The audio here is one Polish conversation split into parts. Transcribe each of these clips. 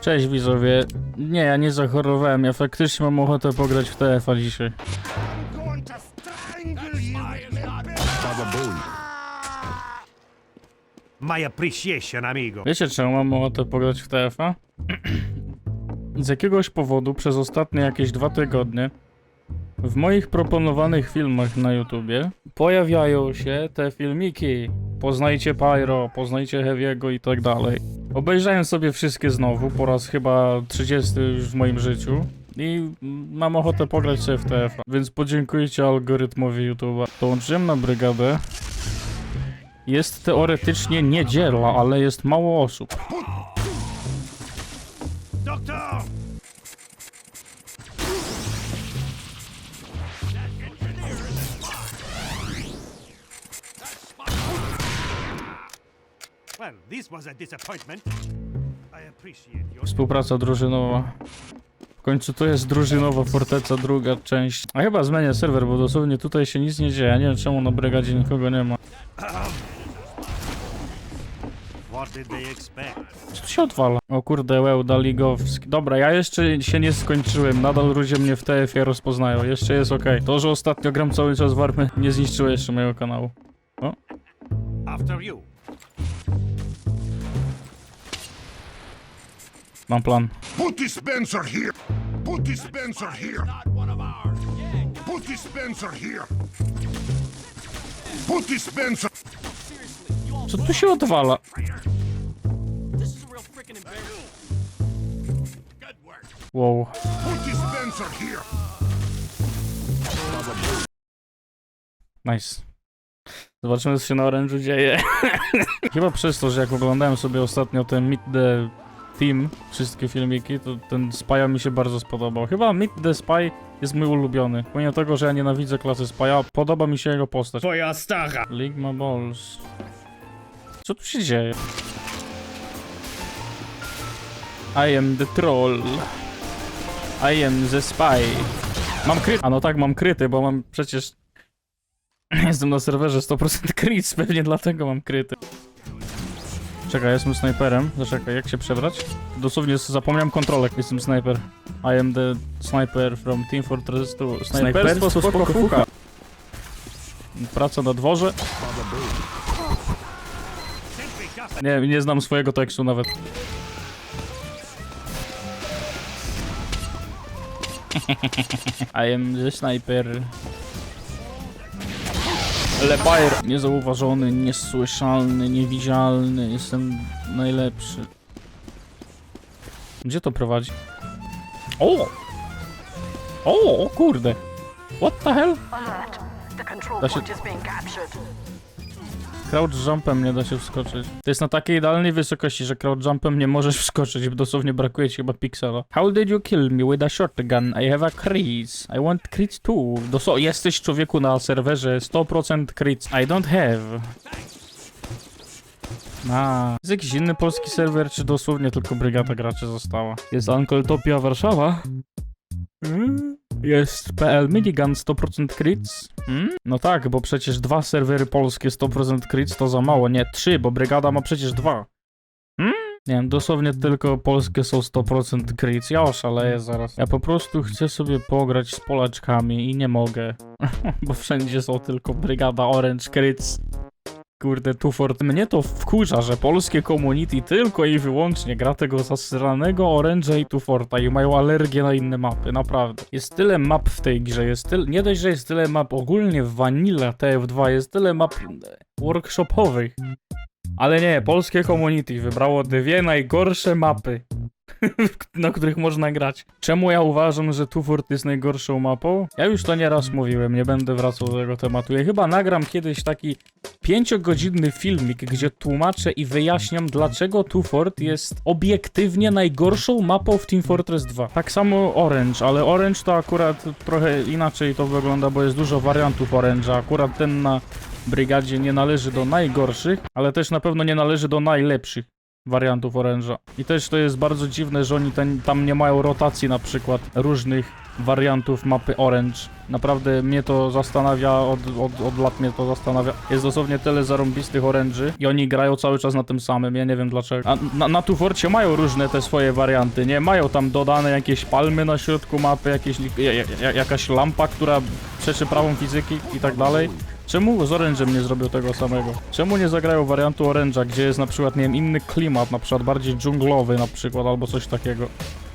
Cześć widzowie. Nie, ja nie zachorowałem, ja faktycznie mam ochotę pograć w TF-a dzisiaj. My appreciation, amigo. Wiecie czemu mam ochotę pograć w TF-a? Z jakiegoś powodu przez ostatnie jakieś dwa tygodnie w moich proponowanych filmach na YouTubie pojawiają się te filmiki. Poznajcie Pyro, poznajcie Heavy'ego i tak dalej. Obejrzałem sobie wszystkie znowu, po raz chyba 30 już w moim życiu. I mam ochotę pograć sobie w TF-a, więc podziękujcie algorytmowi YouTube'a. Dołączyłem na brygadę. Jest teoretycznie niedziela, ale jest mało osób. This was a disappointment. I appreciate your... Współpraca drużynowa. W końcu to jest drużynowa forteca, druga część. A chyba zmienię serwer, bo dosłownie tutaj się nic nie dzieje. Ja nie wiem czemu na brygadzie nikogo nie ma. What did they expect? Co tu się odwala? O kurde, Łełda Ligowski. Dobra, ja jeszcze się nie skończyłem. Nadal ludzie mnie w TF-ie rozpoznają. Jeszcze jest ok. To, że ostatnio gram cały czas w nie zniszczyło jeszcze mojego kanału. After you. Mam plan. Put this Spencer here. Put this Spencer here. Put this Spencer here. Put this Spencer. Co tu się odwala? Wow. Put this Spencer here. Nice. Zobaczymy, co się na orężu dzieje. Chyba przez to, że jak oglądałem sobie ostatnio ten Meet the Team, wszystkie filmiki, to ten Spy'a mi się bardzo spodobał. Chyba Meet the Spy jest mój ulubiony. Pomimo tego, że ja nienawidzę klasy Spy'a, podoba mi się jego postać. Twoja stara! Ligma Balls. Co tu się dzieje? I am the troll. I am the spy. Mam kryty. A no tak, mam kryty, bo mam przecież... Jestem na serwerze 100% crits, pewnie dlatego mam kryty. Czekaj, jestem snajperem. Zaczekaj, jak się przebrać? Dosłownie zapomniałem kontrolek, jestem sniper. I am the sniper from Team Fortress 2. Snajperstwo spoko fucha. Praca na dworze. Nie, nie znam swojego tekstu nawet. I am the sniper. Lepair. Niezauważony, niesłyszalny, niewidzialny. Jestem najlepszy. Gdzie to prowadzi? O! O, o kurde. What the hell? Da się- Crouch jumpem nie da się wskoczyć. To jest na takiej idealnej wysokości, że crouch jumpem nie możesz wskoczyć, bo dosłownie brakuje ci chyba piksela. How did you kill me with a shotgun? I have a crits. I want crits too. Dosłownie jesteś człowieku na serwerze 100% crits. I don't have. A, jest jakiś inny polski serwer, czy dosłownie tylko brygada graczy została? Jest Uncle Topia Warszawa? Mm. Jest PL Minigun 100% crits. Mm? No tak, bo przecież dwa serwery polskie 100% crits to za mało. Nie, trzy, bo brygada ma przecież dwa. Mm? Nie wiem, dosłownie tylko polskie są 100% crits. Ja oszaleję zaraz. Ja po prostu chcę sobie pograć z Polaczkami i nie mogę. bo wszędzie są tylko brygada Orange crits. Kurde, Tufort, mnie to wkurza, że polskie community tylko i wyłącznie gra tego zasranego Orange'a i Tuforta i mają alergię na inne mapy, naprawdę. Jest tyle map w tej grze, jest tyle, nie dość, że jest tyle map ogólnie w Vanilla TF2, jest tyle map workshopowych. Ale nie, polskie community wybrało dwie najgorsze mapy, na których można grać. Czemu ja uważam, że Tufort jest najgorszą mapą? Ja już to nieraz mówiłem, nie będę wracał do tego tematu. Ja chyba nagram kiedyś taki pięciogodzinny filmik, gdzie tłumaczę i wyjaśniam, dlaczego Two Fort jest obiektywnie najgorszą mapą w Team Fortress 2. Tak samo Orange, ale Orange to akurat trochę inaczej to wygląda, bo jest dużo wariantów Orange'a. Akurat ten na Brygadzie nie należy do najgorszych, ale też na pewno nie należy do najlepszych wariantów oręża. I też to jest bardzo dziwne, że oni ten, tam nie mają rotacji na przykład różnych wariantów mapy Orange. Naprawdę mnie to zastanawia, od, od, od lat mnie to zastanawia. Jest dosłownie tyle zarąbistych oręży i oni grają cały czas na tym samym, ja nie wiem dlaczego. A na, na Tuforcie mają różne te swoje warianty, nie? Mają tam dodane jakieś palmy na środku mapy, jakieś, jakaś lampa, która przeczy prawą fizyki i tak dalej. Czemu z Orange'em nie zrobią tego samego? Czemu nie zagrają wariantu Orange'a, gdzie jest na przykład, nie wiem, inny klimat, na przykład bardziej dżunglowy na przykład, albo coś takiego?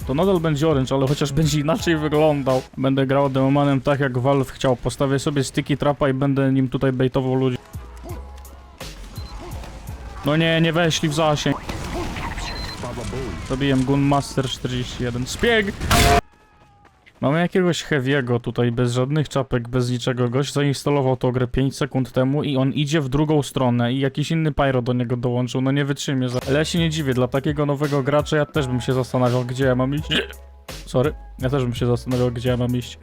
To nadal będzie Orange, ale chociaż będzie inaczej wyglądał. Będę grał demomanem tak jak Valve chciał. Postawię sobie sticky trapa i będę nim tutaj baitował ludzi. No nie, nie weszli w zasięg. Zabiłem Gunmaster 41. Spieg! Mamy jakiegoś Heavy'ego tutaj, bez żadnych czapek, bez niczego. Gość zainstalował tą grę 5 sekund temu i on idzie w drugą stronę i jakiś inny pyro do niego dołączył. No nie wytrzymie. za- Ale ja się nie dziwię, dla takiego nowego gracza ja też bym się zastanawiał, gdzie ja mam iść. Sorry, ja też bym się zastanawiał, gdzie ja mam iść.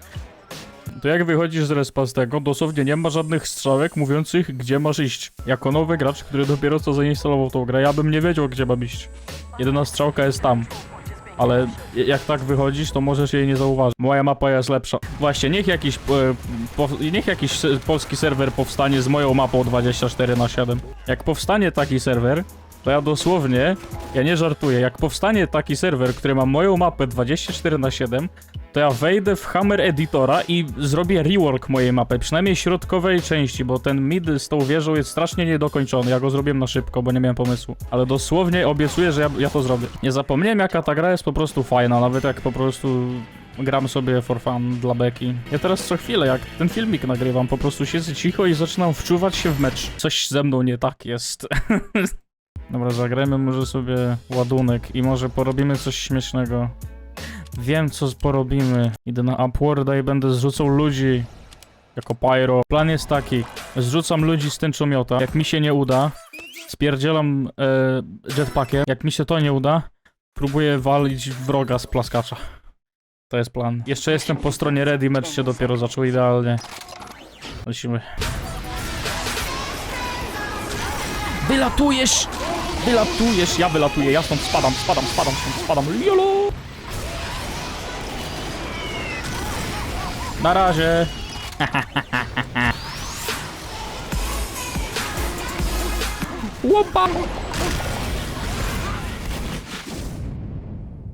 To jak wychodzisz z respa z tego, dosłownie nie ma żadnych strzałek mówiących, gdzie masz iść. Jako nowy gracz, który dopiero co zainstalował tą grę, ja bym nie wiedział, gdzie mam iść. Jedyna strzałka jest tam. Ale jak tak wychodzisz, to możesz jej nie zauważyć. Moja mapa jest lepsza. Właśnie, niech jakiś, e, po, niech jakiś polski serwer powstanie z moją mapą 24 na 7 Jak powstanie taki serwer, to ja dosłownie, ja nie żartuję, jak powstanie taki serwer, który ma moją mapę 24 na 7 to ja wejdę w Hammer Editora i zrobię rework mojej mapy, przynajmniej środkowej części, bo ten mid z tą wieżą jest strasznie niedokończony. Ja go zrobiłem na szybko, bo nie miałem pomysłu. Ale dosłownie obiecuję, że ja, ja to zrobię. Nie zapomniałem, jaka ta gra jest po prostu fajna, nawet jak po prostu gram sobie for fun dla beki. Ja teraz co chwilę, jak ten filmik nagrywam, po prostu siedzę cicho i zaczynam wczuwać się w mecz. Coś ze mną nie tak jest. Dobra, zagrajmy może sobie ładunek i może porobimy coś śmiesznego. Wiem, co porobimy. Idę na Upwarda i będę zrzucał ludzi jako pyro. Plan jest taki. Zrzucam ludzi z tęczomiota. Jak mi się nie uda, spierdzielam e, jetpackiem. Jak mi się to nie uda, próbuję walić wroga z plaskacza. To jest plan. Jeszcze jestem po stronie ready, mecz się dopiero zaczął idealnie. Lecimy. Wylatujesz! Wylatujesz! Ja wylatuję, ja stąd spadam, spadam, spadam, stąd spadam. Jolo! Na razie. Łopa!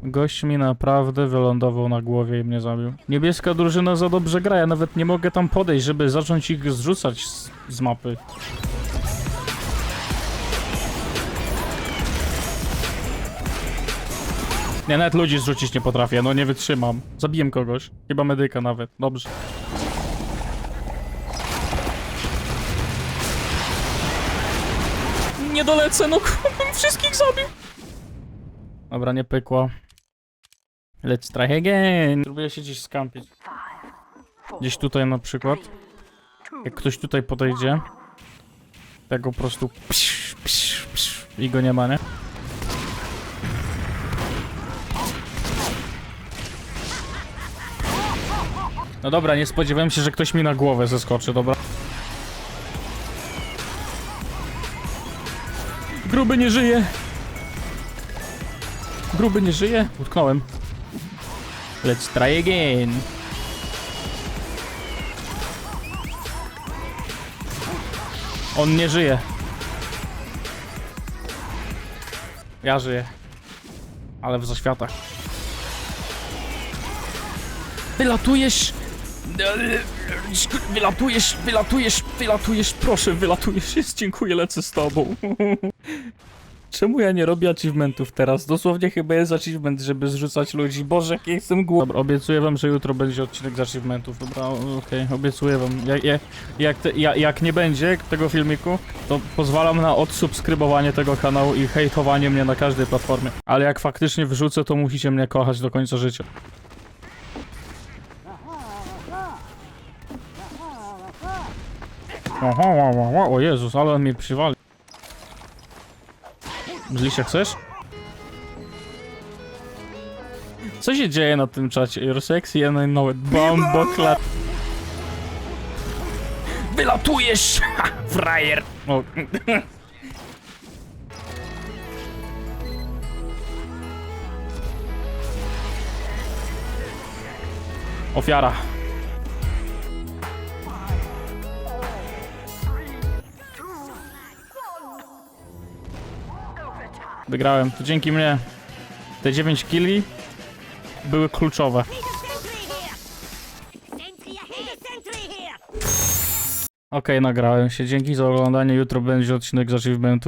Gość mi naprawdę wylądował na głowie i mnie zabił. Niebieska drużyna za dobrze gra, ja nawet nie mogę tam podejść, żeby zacząć ich zrzucać z, z mapy. Nie, nawet ludzi zrzucić nie potrafię, no nie wytrzymam. Zabiłem kogoś, chyba medyka nawet, dobrze. Nie dolecę, no wszystkich zabił. Dobra, nie pykło. Let's try again. Próbuję się gdzieś skampić. Gdzieś tutaj na przykład. Jak ktoś tutaj podejdzie, tego po prostu psz, psz, psz, i go nie ma, nie? No dobra, nie spodziewałem się, że ktoś mi na głowę zeskoczy, dobra. Gruby nie żyje. Gruby nie żyje? Utknąłem. Let's try again. On nie żyje. Ja żyję. Ale w zaświatach. Wylatujesz! Wylatujesz, wylatujesz, wylatujesz, proszę, wylatujesz. Jest, dziękuję, lecę z tobą. Czemu ja nie robię achievementów teraz? Dosłownie chyba jest achievement, żeby zrzucać ludzi. Boże, jak ja jestem głupi. Dobra, obiecuję wam, że jutro będzie odcinek z achievementów. Dobra, okej, obiecuję wam. Jak, jak, te, ja- jak nie będzie tego filmiku, to pozwalam na odsubskrybowanie tego kanału i hejtowanie mnie na każdej platformie. Ale jak faktycznie wrzucę, to musicie mnie kochać do końca życia. Oho, o, o, o, o Jezus, ale on mnie przywali. Zliście chcesz? Co się dzieje na tym czacie? You're sexy and I know it. Bombo klat. Wylatujesz, ha, frajer! O. Ofiara. Wygrałem. To dzięki mnie. Te 9 killi były kluczowe. Okej, nagrałem się. Dzięki za oglądanie. Jutro będzie odcinek z achievementu.